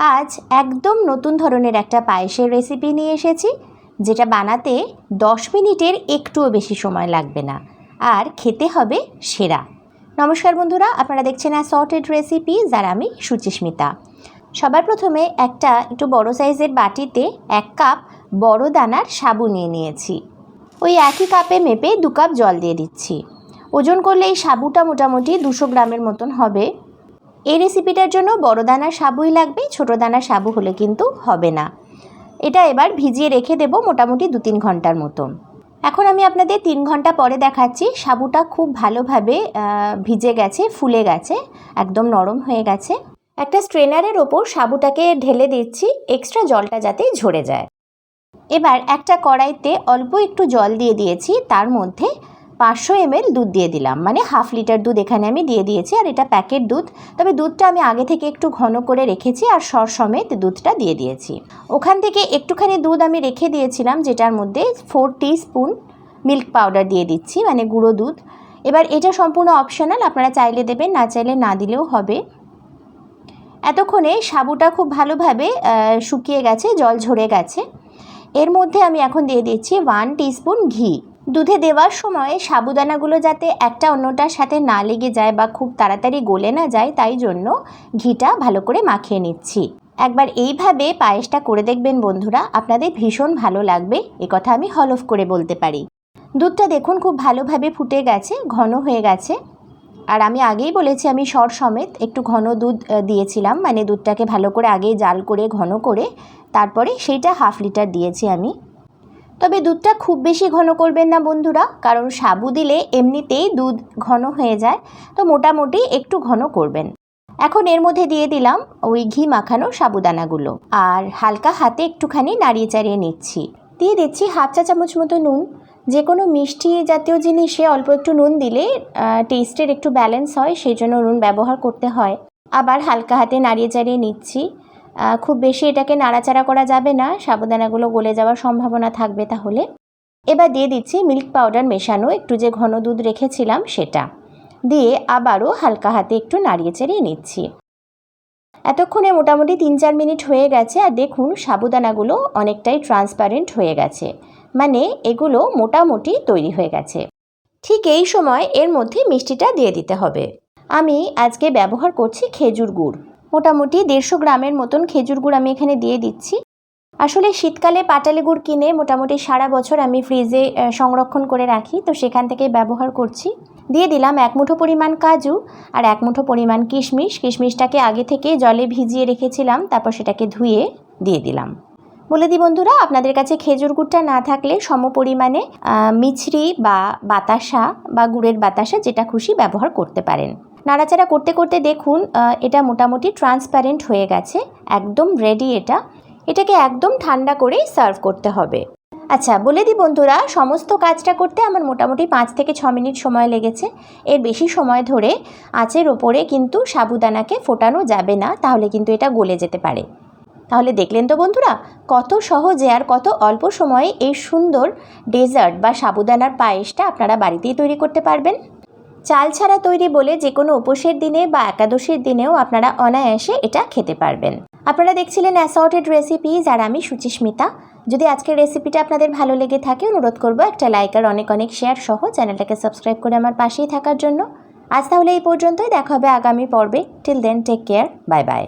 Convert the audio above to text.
আজ একদম নতুন ধরনের একটা পায়েসের রেসিপি নিয়ে এসেছি, যেটা বানাতে দশ মিনিটের একটুও বেশি সময় লাগবে না। আর খেতে হবে সেরা। নমস্কার বন্ধুরা, আপনারা দেখছেন অ্যাসর্টেড রেসিপি যার আমি সুচিস্মিতা। সবার প্রথমে একটা একটু বড় সাইজের বাটিতে এক কাপ বড় দানার সাবু নিয়ে নিয়েছি। ওই একই কাপে মেপে দু কাপ জল দিয়ে দিচ্ছি। ওজন করলে এই সাবুটা মোটামুটি দুশো গ্রামের মতন হবে। এই রেসিপিটার জন্য বড় দানার সাবুই লাগবে, ছোট দানার সাবু হলে কিন্তু হবে না। এটা এবার ভিজিয়ে রেখে দেব মোটামুটি দু তিন ঘণ্টার মতন এখন আমি আপনাদের তিন ঘণ্টা পরে দেখাচ্ছি, সাবুটা খুব ভালোভাবে ভিজে গেছে, ফুলে গেছে, একদম নরম হয়ে গেছে। একটা স্ট্রেনারের ওপর সাবুটাকে ঢেলে দিচ্ছি এক্সট্রা জলটা যাতে ঝরে যায়। এবার একটা কড়াইতে অল্প একটু জল দিয়ে দিয়েছি, তার মধ্যে পাঁচশো এমএল দুধ দিয়ে দিলাম। মানে হাফ লিটার দুধ এখানে আমি দিয়ে দিয়েছি আর এটা প্যাকেট দুধ। তবে দুধটা আমি আগে থেকে একটু ঘন করে রেখেছি আর সর সমেত দুধটা দিয়ে দিয়েছি। ওখান থেকে একটুখানি দুধ আমি রেখে দিয়েছিলাম, যেটার মধ্যে ফোর স্পুন মিল্ক পাউডার দিয়ে দিচ্ছি মানে গুঁড়ো দুধ। এবার এটা সম্পূর্ণ অপশনাল আপনারা চাইলে দেবেন, না চাইলে না দিলেও হবে। এতক্ষণে সাবুটা খুব ভালোভাবে শুকিয়ে গেছে, জল ঝরে গেছে। এর মধ্যে আমি এখন দিয়ে দিচ্ছি ওয়ান টিস্পুন ঘি। দুধে দেওয়ার সময় সাবুদানাগুলো যাতে একটা অন্যটার সাথে না লেগে যায় বা খুব তাড়াতাড়ি গলে না যায়, তাই জন্য ঘিটা ভালো করে মাখিয়ে নিচ্ছি। একবার এইভাবে পায়েসটা করে দেখবেন বন্ধুরা, আপনাদের ভীষণ ভালো লাগবে কথা আমি হলফ করে বলতে পারি। দুধটা দেখুন খুব ভালোভাবে ফুটে গেছে, ঘন হয়ে গেছে। আর আমি আগেই বলেছি, আমি সর সমেত একটু ঘন দুধ দিয়েছিলাম মানে দুধটাকে ভালো করে আগে জাল করে, ঘন করে, তারপরে সেইটা হাফ লিটার দিয়েছি আমি। তবে দুধটা খুব বেশি ঘন করবেন না বন্ধুরা, কারণ সাবু দিলে এমনিতেই দুধ ঘন হয়ে যায়, তো মোটামুটি একটু ঘন করবেন। এখন এর মধ্যে দিয়ে দিলাম ওই ঘি মাখানো সাবুদানাগুলো, আর হালকা হাতে একটুখানি নাড়িয়ে চাড়িয়ে নিচ্ছি। দিয়ে দিচ্ছি হাফ চা চামচ মতো নুন যে কোনো মিষ্টি জাতীয় জিনিসে অল্প একটু নুন দিলে টেস্টের একটু ব্যালেন্স হয়, সেই জন্য নুন ব্যবহার করতে হয়। আবার হালকা হাতে নাড়িয়ে চাড়িয়ে নিচ্ছি। খুব বেশি এটাকে নাড়াচাড়া করা যাবে না সাবুদানাগুলো গলে যাওয়ার সম্ভাবনা থাকবে তাহলে। এবার দিয়ে দিচ্ছি মিল্ক পাউডার মেশানো, একটু যে ঘন দুধ রেখেছিলাম সেটা। দিয়ে আবারও হালকা হাতে একটু নাড়িয়ে চেড়িয়ে নিচ্ছি। এতক্ষণে মোটামুটি তিন চার মিনিট হয়ে গেছে, আর দেখুন সাবুদানাগুলো অনেকটাই ট্রান্সপারেন্ট হয়ে গেছে। মানে এগুলো মোটামুটি তৈরি হয়ে গেছে। ঠিক এই সময় এর মধ্যে মিষ্টিটা দিয়ে দিতে হবে। আমি আজকে ব্যবহার করছি খেজুর গুড়। মোটামুটি দেড়শো গ্রামের মতন খেজুর গুড় আমি এখানে দিয়ে দিচ্ছি। আসলে শীতকালে পাটালি গুড় কিনে মোটামুটি সারা বছর আমি ফ্রিজে সংরক্ষণ করে রাখি, তো সেখান থেকে ব্যবহার করছি। দিয়ে দিলাম এক মুঠো পরিমাণ কাজু আর এক মুঠো পরিমাণ কিশমিশ। কিশমিশটাকে আগে থেকে জলে ভিজিয়ে রেখেছিলাম, তারপর সেটাকে ধুয়ে দিয়ে দিলাম। বলে দিই বন্ধুরা, আপনাদের কাছে খেজুর গুড়টা না থাকলে সম পরিমাণে মিছরি বা বাতাসা বা গুড়ের বাতাসা যেটা খুশি ব্যবহার করতে পারেন। নাড়াচাড়া করতে করতে দেখুন এটা মোটামুটি ট্রান্সপ্যারেন্ট হয়ে গেছে, একদম রেডি এটা। এটাকে একদম ঠান্ডা করেই সার্ভ করতে হবে। আচ্ছা বলে দিই বন্ধুরা, সমস্ত কাজটা করতে আমার মোটামুটি পাঁচ থেকে ছ মিনিট সময় লেগেছে। এর বেশি সময় ধরে আঁচের ওপরে কিন্তু সাবুদানাকে ফোটানো যাবে না, তাহলে কিন্তু এটা গলে যেতে পারে। তাহলে দেখলেন তো বন্ধুরা, কত সহজে আর কত অল্প সময়ে এই সুন্দর ডেজার্ট বা সাবুদানার পায়েসটা আপনারা বাড়িতেই তৈরি করতে পারবেন। চাল ছাড়া তৈরি বলে যে কোনো উপোসের দিনে বা একাদশীর দিনেও আপনারা অনায়াসে এটা খেতে পারবেন। আপনারা দেখছিলেন অ্যাসর্টেড রেসিপি আর আমি সুচিস্মিতা। যদি আজকের রেসিপিটা আপনাদের ভালো লেগে থাকে, অনুরোধ করব একটা লাইক আর অনেক অনেক শেয়ার সহ চ্যানেলটাকে সাবস্ক্রাইব করে আমার পাশেই থাকার জন্য। আজ তাহলে এই পর্যন্তই, দেখা হবে আগামী পর্বে। Till then take care bye bye